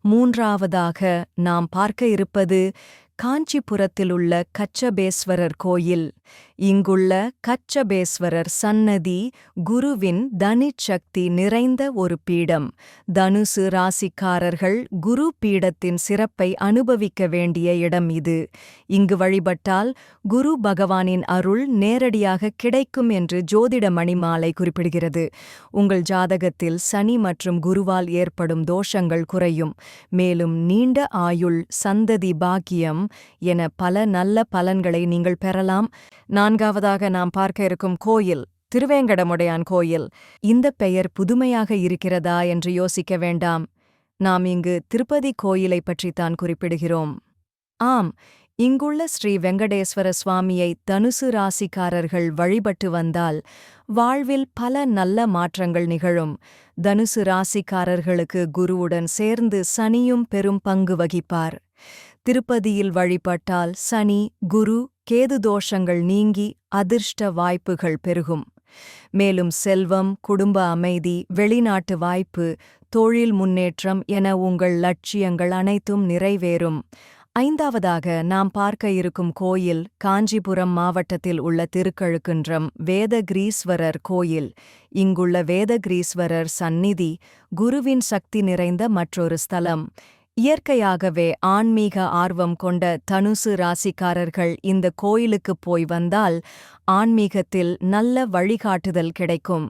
மூன்றாவதாக நாம் பார்க்க இருப்பது காஞ்சிபுரத்திலுள்ள கச்சபேஸ்வரர் கோயில். இங்குள்ள கச்சபேஸ்வரர் சன்னதி குருவின் தனிச்சக்தி நிறைந்த ஒரு பீடம். தனுசு ராசிக்காரர்கள் குரு பீடத்தின் சிறப்பை அனுபவிக்க வேண்டிய இடம் இது. இங்கு வழிபட்டால் குரு பகவானின் அருள் நேரடியாக கிடைக்கும் என்று ஜோதிட மணிமாலை குறிப்பிடுகிறது. உங்கள் ஜாதகத்தில் சனி மற்றும் குருவால் ஏற்படும் தோஷங்கள் குறையும். மேலும் நீண்ட ஆயுள் சந்ததி பாக்கியம் என பல நல்ல பலன்களை நீங்கள் பெறலாம். நான்காவதாக நாம் பார்க்க இருக்கும் கோயில் திருவேங்கடமுடையான் கோயில். இந்த பெயர் புதுமையாக இருக்கிறதா என்று யோசிக்க வேண்டாம். நாம் இங்கு திருப்பதி கோயிலை பற்றித்தான் குறிப்பிடுகிறோம். ஆம் இங்குள்ள ஸ்ரீ வெங்கடேஸ்வர சுவாமியை தனுசு ராசிக்காரர்கள் வழிபட்டு வந்தால் வாழ்வில் பல நல்ல மாற்றங்கள் நிகழும். தனுசு ராசிக்காரர்களுக்கு குருவுடன் சேர்ந்து சனியும் பெரும் பங்கு வகிப்பார். திருப்பதியில் வழிபட்டால் சனி குரு கேது தோஷங்கள் நீங்கி அதிர்ஷ்ட வாய்ப்புகள் பெருகும். மேலும் செல்வம் குடும்ப அமைதி வெளிநாட்டு வாய்ப்பு தொழில் முன்னேற்றம் என உங்கள் லட்சியங்கள் அனைத்தும் நிறைவேறும். ஐந்தாவதாக நாம் பார்க்க இருக்கும் கோயில் காஞ்சிபுரம் மாவட்டத்தில் உள்ள திருக்கழுக்குன்றம் வேதகிரீஸ்வரர் கோயில். இங்குள்ள வேதகிரீஸ்வரர் சந்நிதி குருவின் சக்தி நிறைந்த மற்றொரு ஸ்தலம். இயற்கையாகவே ஆன்மீக ஆர்வம் கொண்ட தனுசு ராசிக்காரர்கள் இந்த கோயிலுக்குப் போய் வந்தால் ஆன்மீகத்தில் நல்ல வழிகாட்டுதல் கிடைக்கும்.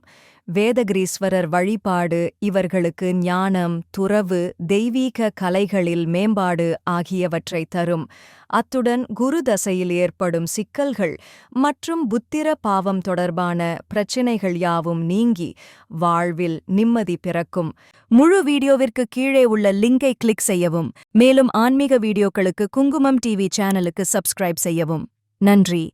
வேதகிரீஸ்வரர் வழிபாடு இவர்களுக்கு ஞானம் துறவு தெய்வீக கலைகளில் மேம்பாடு ஆகியவற்றை தரும். அத்துடன் குரு தசையில் ஏற்படும் சிக்கல்கள் மற்றும் புத்திர பாவம் தொடர்பான பிரச்சினைகள் யாவும் நீங்கி வாழ்வில் நிம்மதி பிறக்கும். முழு வீடியோவிற்கு கீழே உள்ள லிங்கை கிளிக் செய்யவும் மேலும் ஆன்மீக வீடியோக்களுக்கு குங்குமம் டிவி சேனலுக்கு சப்ஸ்கிரைப் செய்யவும். நன்றி.